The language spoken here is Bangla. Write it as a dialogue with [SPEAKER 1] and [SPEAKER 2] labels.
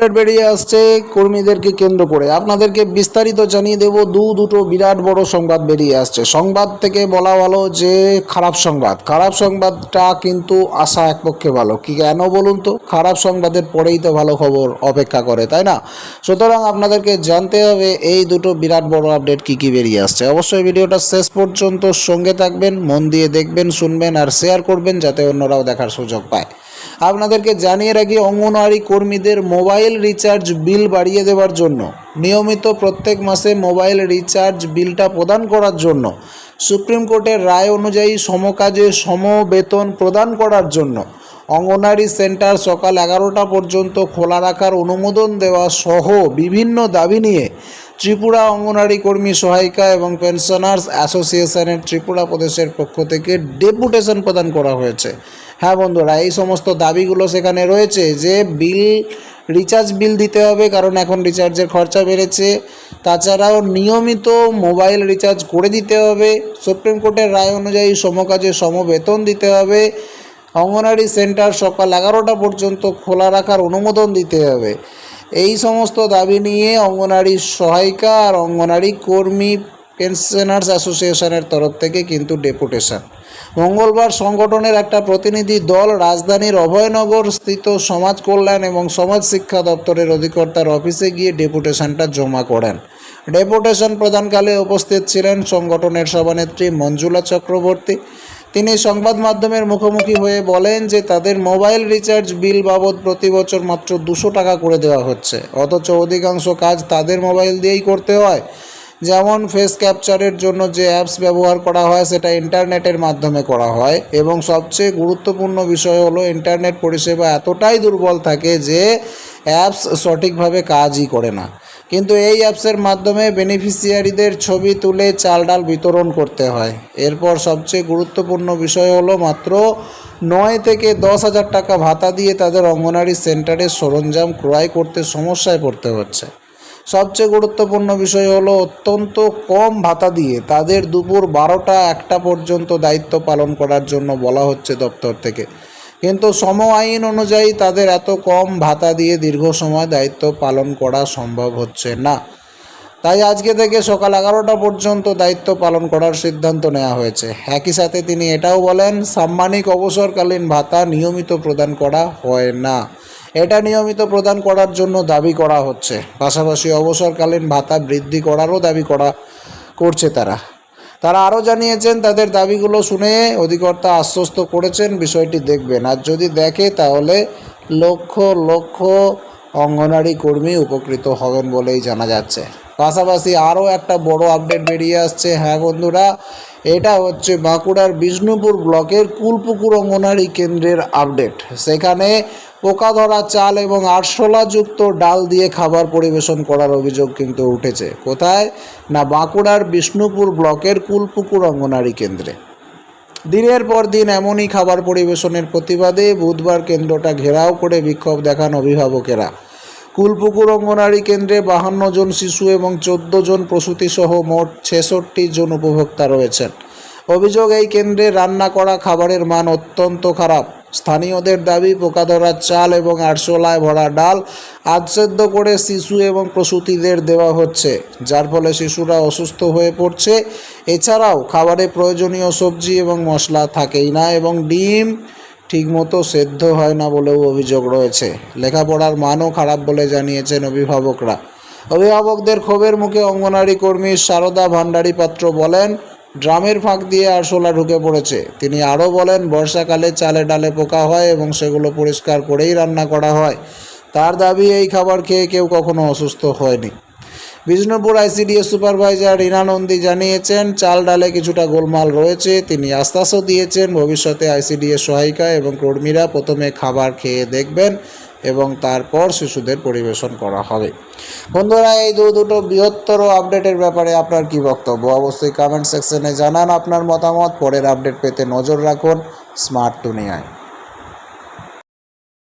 [SPEAKER 1] আপডেট বেরিয়ে আসছে, কর্মীদেরকে কেন্দ্র করে। আপনাদেরকে বিস্তারিত জানিয়ে দেব, দু দুটো বিরাট বড় সংবাদ বেরিয়ে আসছে। সংবাদ থেকে বলা ভালো যে, খারাপ সংবাদ। খারাপ সংবাদটা কিন্তু আশা এক পক্ষে ভালো। কি কেন বলুন তো? খারাপ সংবাদের পরেই তো ভালো খবর অপেক্ষা করে, তাই না? সুতরাং আপনাদেরকে জানতে হবে, এই দুটো বিরাট বড় আপডেট কি কি বেরিয়ে আসছে। অবশ্যই ভিডিওটা শেষ পর্যন্ত সঙ্গে থাকবেন, মন দিয়ে দেখবেন, শুনবেন আর শেয়ার করবেন, যাতে অন্যরাও দেখার সুযোগ পায়। আপনাদেরকে জানিয়ে রাখি, অঙ্গনওয়াড়ি কর্মীদের মোবাইল রিচার্জ বিল বাড়িয়ে দেওয়ার জন্য। নিয়মিত প্রত্যেক মাসে মোবাইল রিচার্জ বিলটা প্রদান করার জন্য। সুপ্রিম কোর্টের রায় অনুযায়ী সমকাজে সম বেতন প্রদান করার জন্য। অঙ্গনওয়াড়ি সেন্টার সকাল এগারোটা পর্যন্ত খোলা রাখার অনুমোদন দেওয়া সহ বিভিন্ন দাবি নিয়ে ত্রিপুরা অঙ্গনওয়াড়ি কর্মী সহায়িকা এবং পেনশনার্স অ্যাসোসিয়েশনের ত্রিপুরা প্রদেশের পক্ষ থেকে ডেপুটেশন প্রদান করা হয়েছে। হ্যাঁ বন্ধুরা, এই সমস্ত দাবিগুলো সেখানে রয়েছে যে বিল, রিচার্জ বিল দিতে হবে কারণ এখন রিচার্জের খরচা বেড়েছে। তাছাড়াও নিয়মিত মোবাইল রিচার্জ করে দিতে হবে। সুপ্রিম কোর্টের রায় অনুযায়ী সমকাজে সমবেতন দিতে হবে। অঙ্গনারী সেন্টার সকাল এগারোটা পর্যন্ত খোলা রাখার অনুমোদন দিতে হবে। এই সমস্ত দাবি নিয়ে অঙ্গনারী সহায়িকা আর অঙ্গনারী কর্মী পেনশনার্স অ্যাসোসিয়েশনের তরফ থেকে কিন্তু ডেপুটেশন। মঙ্গলবার সংগঠনের একটা প্রতিনিধি দল রাজধানীর অভয়নগর স্থিত সমাজ কল্যাণ এবং সমাজ শিক্ষা দপ্তরের অধিকর্তার অফিসে গিয়ে ডেপুটেশনটা জমা করেন। ডেপুটেশন প্রদানকালে উপস্থিত ছিলেন সংগঠনের সভানেত্রী মঞ্জুলা চক্রবর্তী তিনি সংবাদ মাধ্যমের মুখোমুখি হয়ে বলেন যে তাদের মোবাইল রিচার্জ বিল বাবদ প্রতি বছর মাত্র দুশো টাকা করে দেওয়া হচ্ছে। অথচ অধিকাংশ কাজ তাদের মোবাইল দিয়েই করতে হয়। যেমন ফেস ক্যাপচারের জন্য যে অ্যাপস ব্যবহার করা হয়, সেটা ইন্টারনেটের মাধ্যমে করা হয়। এবং সবচেয়ে গুরুত্বপূর্ণ বিষয় হলো, ইন্টারনেট পরিষেবা এতটাই দুর্বল থাকে যে অ্যাপস সঠিকভাবে কাজই করে না। কিন্তু এই অ্যাপসের মাধ্যমে বেনিফিশিয়ারিদের ছবি তুলে চাল ডাল বিতরণ করতে হয়। এরপর সবচেয়ে গুরুত্বপূর্ণ বিষয় হলো মাত্র নয় থেকে দশ হাজার টাকা ভাতা দিয়ে তাদের অঙ্গনারী সেন্টারে সরঞ্জাম ক্রয় করতে সমস্যায় পড়তে হচ্ছে। সবচেয়ে গুরুত্বপূর্ণ বিষয় হলো অত্যন্ত কম ভাতা দিয়ে তাদের দুপুর বারোটা একটা পর্যন্ত দায়িত্ব পালন করার জন্য বলা হচ্ছে দপ্তর থেকে। কিন্তু সম আইন অনুযায়ী তাদের এত কম ভাতা দিয়ে দীর্ঘ সময় দায়িত্ব পালন করা সম্ভব হচ্ছে না। তাই আজকে থেকে সকাল এগারোটা পর্যন্ত দায়িত্ব পালন করার সিদ্ধান্ত নেওয়া হয়েছে। একই সাথে তিনি এটাও বলেন, সাম্মানিক অবসরকালীন ভাতা নিয়মিত প্রদান করা হয় না। এটা নিয়মিত প্রদান করার জন্য দাবি করা হচ্ছে। পাশাপাশি অবসরকালীন ভাতা বৃদ্ধি করারও দাবি করা করছে তারা। তারা আরও জানিয়েছেন, তাদের দাবিগুলো শুনে অধিকর্তা আশ্বস্ত করেছেন, বিষয়টি দেখবেন। আর যদি দেখে, তাহলে লক্ষ লক্ষ অঙ্গনারী কর্মী উপকৃত হবেন বলেই জানা যাচ্ছে। পাশাপাশি আরও একটা বড় আপডেট বেরিয়ে আসছে। হ্যাঁ বন্ধুরা, এটা হচ্ছে বাঁকুড়ার বিষ্ণুপুর ব্লকের কুলপুকুর অঙ্গনারী কেন্দ্রের আপডেট সেখানে পোকা ধরা চাল এবং আরশোলাযুক্ত ডাল দিয়ে খাবার পরিবেশন করার অভিযোগ কিন্তু উঠেছে। কোথায়? না বাঁকুড়ার বিষ্ণুপুর ব্লকের কুলপুকুর অঙ্গনারী কেন্দ্রে। দিনের পর দিন এমনই খাবার পরিবেশনের প্রতিবাদে বুধবার কেন্দ্রটা ঘেরাও করে বিক্ষোভ দেখান অভিভাবকেরা। কুলপুকুর অঙ্গনারী কেন্দ্রে বাহান্ন জন শিশু এবং চোদ্দ জন প্রসূতিসহ মোট ছেষট্টি জন উপভোক্তা রয়েছেন। অভিযোগ, এই কেন্দ্রে রান্না করা খাবারের মান অত্যন্ত খারাপ। স্থানীয়দের দাবি পোকা ধরার চাল এবং আরশোলায় ভরা ডাল আধসেদ্ধ করে শিশু এবং প্রসূতিদের দেওয়া হচ্ছে, যার ফলে শিশুরা অসুস্থ হয়ে পড়ছে। এছাড়াও খাবারে প্রয়োজনীয় সবজি এবং মশলা থাকেই না এবং ডিম ঠিকমতো সেদ্ধ হয় না বলেও অভিযোগ রয়েছে। লেখাপড়ার মানও খারাপ বলে জানিয়েছেন অভিভাবকরা। অভিভাবকদের ক্ষোভের মুখে অঙ্গনারী কর্মী সারদা ভান্ডারী পাত্র বলেন ড্রামের ফাঁক দিয়ে আরশোলা ঢুকে পড়েছে। তিনি আরও বলেন, বর্ষাকালে চালে ডালে পোকা হয় এবং সেগুলো পরিষ্কার করেই রান্না করা হয়। তার দাবি, এই খাবার খেয়ে কেউ কখনো অসুস্থ হয়নি। বিষ্ণুপুর আইসিডিএস সুপারভাইজার রীনা নন্দী জানিয়েছেন, চাল ডালে কিছুটা গোলমাল রয়েছে, তিনি আশ্বাসও দিয়েছেন, ভবিষ্যতে আইসিডিএস সহায়িকা এবং কর্মীরা প্রথমে খাবার খেয়ে দেখবেন এবং তারপর শিশুদের পরিবেশন করা হবে। বন্ধুরা, এই দু দুটো বৃহত্তর আপডেটের ব্যাপারে আপনার কি বক্তব্য? অবশ্যই কমেন্ট সেকশনে জানান আপনার মতামত, পরের আপডেট পেতে নজর রাখুন স্মার্ট দুনিয়ায়